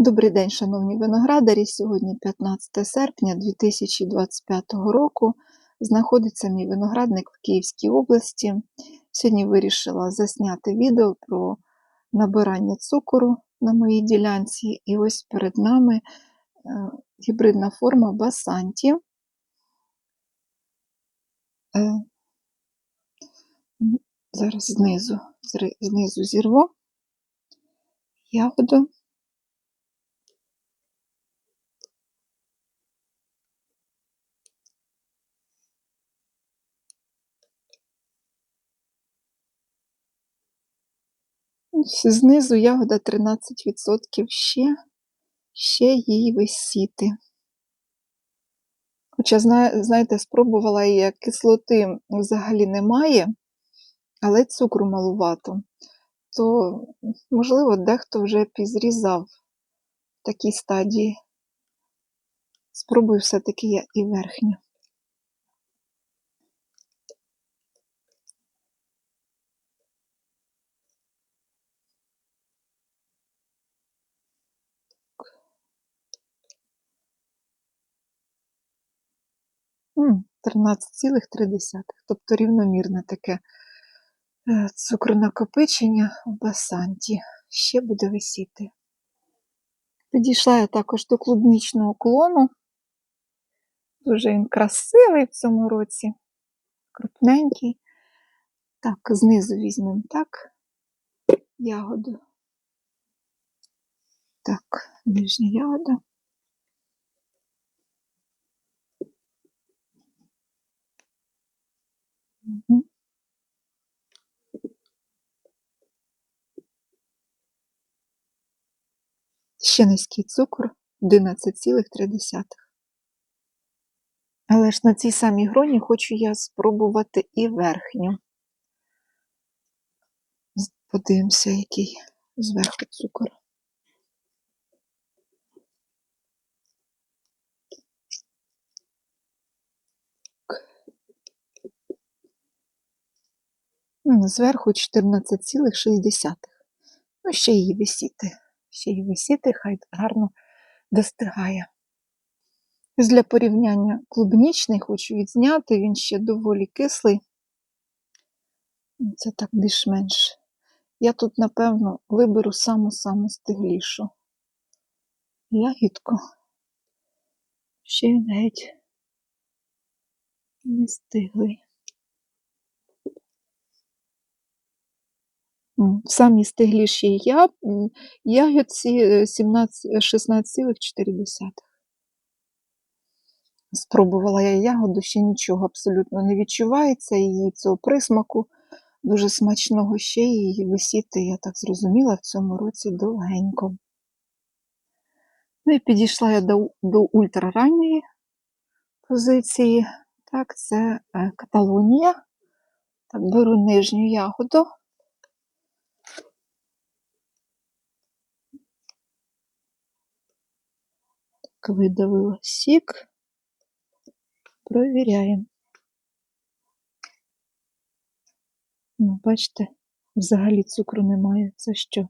Добрий день, шановні виноградарі. Сьогодні 15 серпня 2025 року. Знаходиться мій виноградник в Київській області. Сьогодні вирішила засняти відео про набирання цукору на моїй ділянці. І ось перед нами е, гібридна форма Басанті. Е, Зараз знизу, знизу зірву ягоду. Знизу ягода 13% ще, ще їй висіти. Хоча, знаєте, спробувала її, кислоти взагалі немає, але цукру малувато. То, можливо, дехто вже підзрізав в такій стадії. Спробую все-таки я і верхню. 13,3. Тобто рівномірне таке е, цукронакопичення в басанті. Ще буде висіти. Підійшла я також до клубнічного клону. Дуже він красивий в цьому році. Крупненький. Так, знизу візьмемо так. Ягоду. Так, нижня ягода. Ще низький цукор 11,3. Але ж на цій самій гроні хочу я спробувати і верхню. Подивимося, який зверху цукор. Зверху 14,6. Ну, ще її висіти. Ще її висіти, хай гарно достигає. Ось Для порівняння клубнічний хочу відзняти, він ще доволі кислий. Це так більш-менш. Я тут, напевно, виберу саму-саму стиглішу ягідку. Ще він геть не стиглий. Самій стиглішій я, ягідці е, 17 16,4. Спробувала я ягоду, ще нічого абсолютно не відчувається, її цього присмаку дуже смачного ще її висіти, я так зрозуміла, в цьому році довгенько. Ну і підійшла я до, до ультраранньої позиції. Так, це е, Каталонія. Так, беру нижню ягоду. Так, видавила сік. Провіряємо. Ну, бачите, взагалі цукру немає. Це що?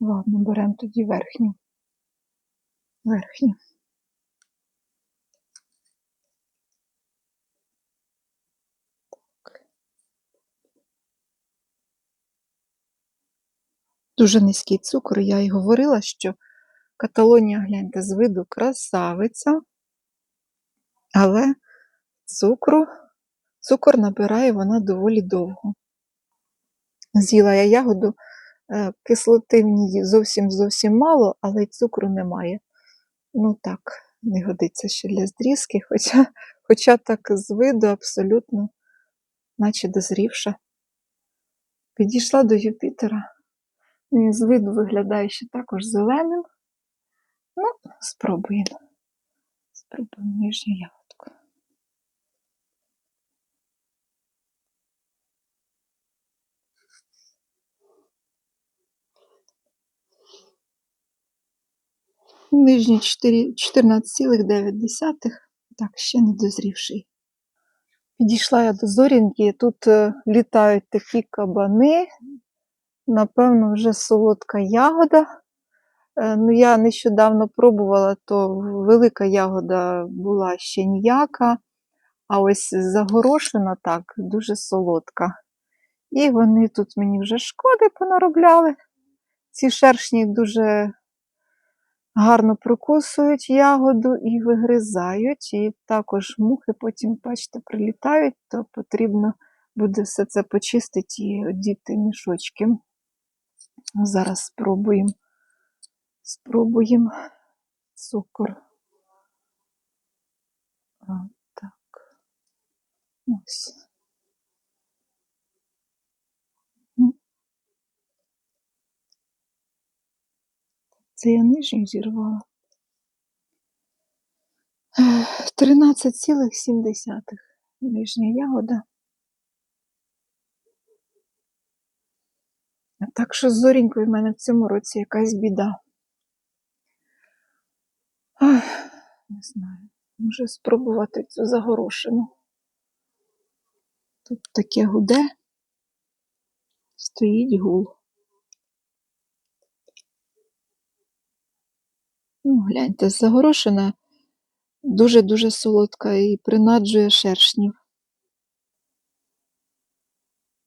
Ладно, беремо тоді верхню. Верхню. Дуже низький цукор. Я й говорила, що Каталонія, гляньте, з виду красавиця, але цукру, цукор набирає вона доволі довго. З'їла я ягоду, е, кислоти в ній зовсім зовсім мало, але й цукру немає. Ну так, не годиться ще для здрізки, хоча, хоча так з виду абсолютно, наче дозрівша. Підійшла до Юпітера. З виду виглядає ще також зеленим. Ну, спробуємо. Спробуємо нижню ягодку. Нижній 14,9. Так, ще не дозрівший. Підійшла я до зорінки, тут е, літають такі кабани напевно, вже солодка ягода. Е, Ну, я нещодавно пробувала, то велика ягода була ще ніяка, а ось загорошена так, дуже солодка. І вони тут мені вже шкоди понаробляли. Ці шершні дуже гарно прокусують ягоду і вигризають. І також мухи потім, бачите, прилітають, то потрібно буде все це почистити і одіти мішочки. Зараз спробуємо. Спробуємо цукор. Так. Ось. Це я нижню зірвала. Ех, 13,7 нижня ягода. Так що зорінькою в мене в цьому році якась біда. Ах, не знаю. Може спробувати цю загорошину. Тут таке гуде. Стоїть гул. Ну, гляньте, загорошина дуже-дуже солодка і принаджує шершнів.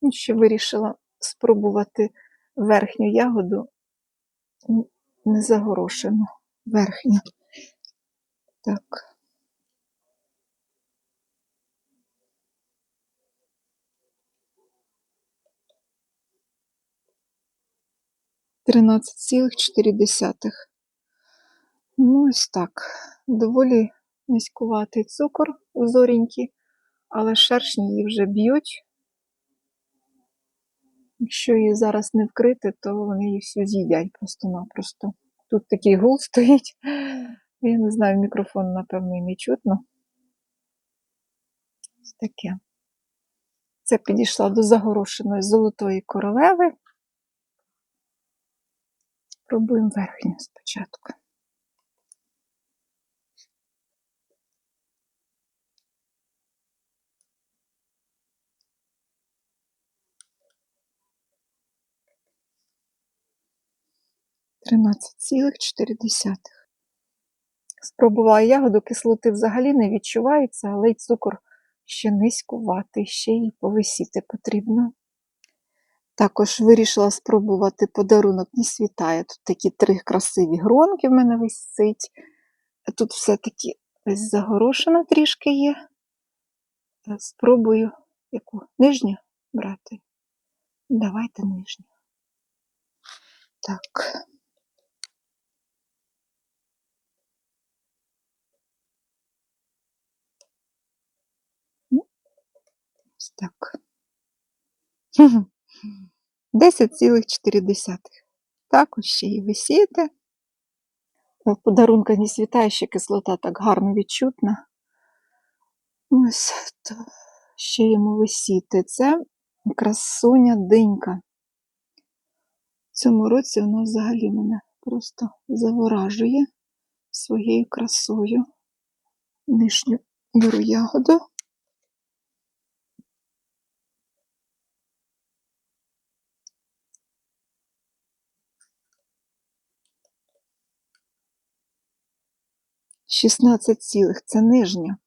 І ще вирішила спробувати верхню ягоду, не загорошену, верхню. Так. Тринадцять цілих чотири десятих. Ну, ось так. Доволі низькуватий цукор у зоріньки, але шершні її вже б'ють. Якщо її зараз не вкрити, то вони її всю з'їдять просто-напросто. Тут такий гул стоїть. Я не знаю, мікрофон, напевно, і не чутно. Ось таке. Це підійшла до загорошеної золотої королеви. Пробуємо верхню спочатку. Тринадцять цілих чотири десятих. Спробувала ягоду, кислоти взагалі не відчувається, але й цукор ще низькуватий, ще й повисіти потрібно. Також вирішила спробувати подарунок не світає. Тут такі три красиві гронки в мене висить. Тут все-таки ось загорошена трішки є. Спробую яку нижню брати. Давайте нижню. Так. Так. 10,4. Також ще і висіти. Подарунка не світає, кислота так гарно відчутна. Ось то ще йому висіти. Це красуня динька. В цьому році вона взагалі мене просто заворажує своєю красою. Нижню беру ягоду. Шістнадцять цілих це нижня.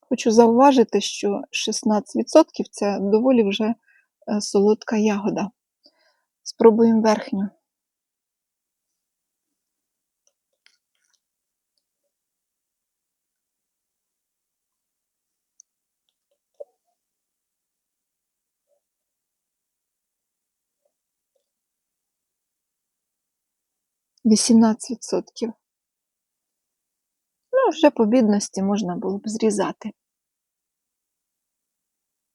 Хочу зауважити, що 16% це доволі вже е, солодка ягода. Спробуємо верхню. Вісімнадцять відсотків. Ну, вже по бідності можна було б зрізати.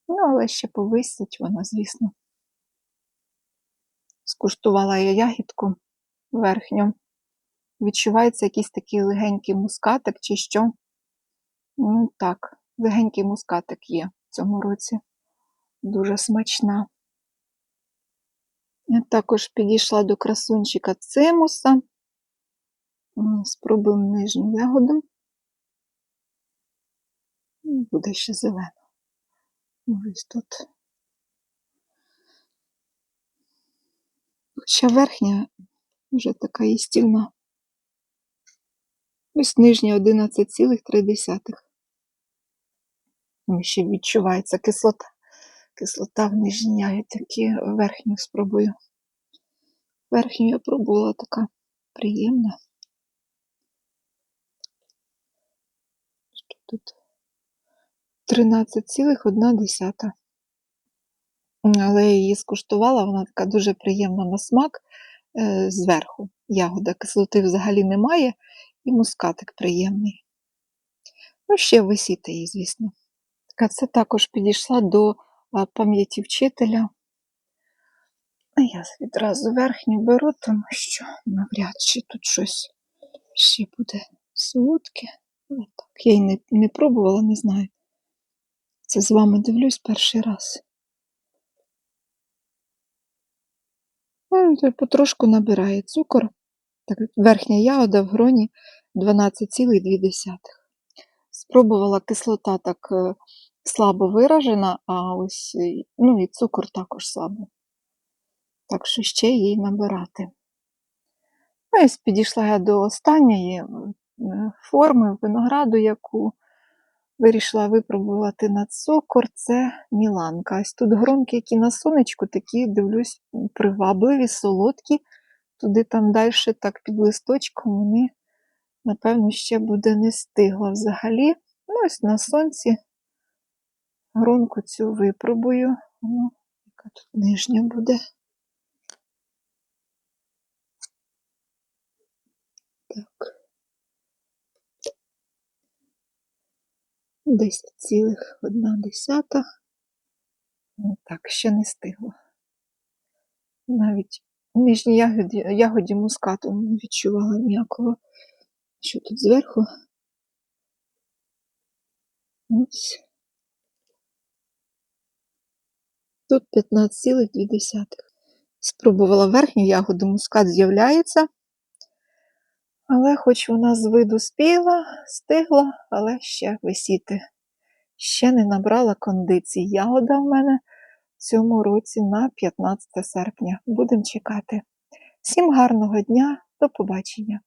Ну, але ще повисить вона, звісно. Скуштувала я ягідку верхню. Відчувається якийсь такий легенький мускатик чи що. Ну так, легенький мускатик є в цьому році. Дуже смачна. Я також підійшла до красунчика цимуса. Спробуємо нижню ягоду. Буде ще зелено. Ось тут. Хоча верхня вже така їстівна. Ось нижня 11,3. Ну, Ще відчувається кислота. Кислота в нижній я такі верхню спробую. Верхню я пробувала така приємна. Що тут? 13,1. Але її скуштувала, вона така дуже приємна на смак е, зверху. Ягода кислоти взагалі немає, і мускатик приємний. Ну, ще висіти її, звісно. Так, це також підійшла до пам'яті вчителя. Я відразу верхню беру, тому що навряд чи тут щось ще буде солодке. Так, я й не, не пробувала, не знаю. Це з вами дивлюсь перший раз. Ну, Потрошку набирає цукор. Так, верхня ягода в гроні 12,2. Спробувала кислота так е, слабо виражена, а ось е, ну, і цукор також слабо. Так що ще їй набирати. Ну, ось підійшла я до останньої форми винограду, яку вирішила випробувати на цукор, це Міланка. Ось тут гронки, які на сонечку, такі, дивлюсь, привабливі, солодкі. Туди там далі, так під листочком, вони, напевно, ще буде не стигла взагалі. Ну, ось на сонці гронку цю випробую. Ну, яка тут нижня буде. Так. 10,1. Ну, Так, ще не стигло. Навіть в нижній ягоді, ягоді мускату не відчувала ніякого. Що тут зверху? Ось. Тут 15,2. Спробувала верхню ягоду, мускат з'являється. Але хоч вона з виду спіла, стигла, але ще висіти. Ще не набрала кондиції. Ягода в мене в цьому році на 15 серпня. Будемо чекати. Всім гарного дня, до побачення!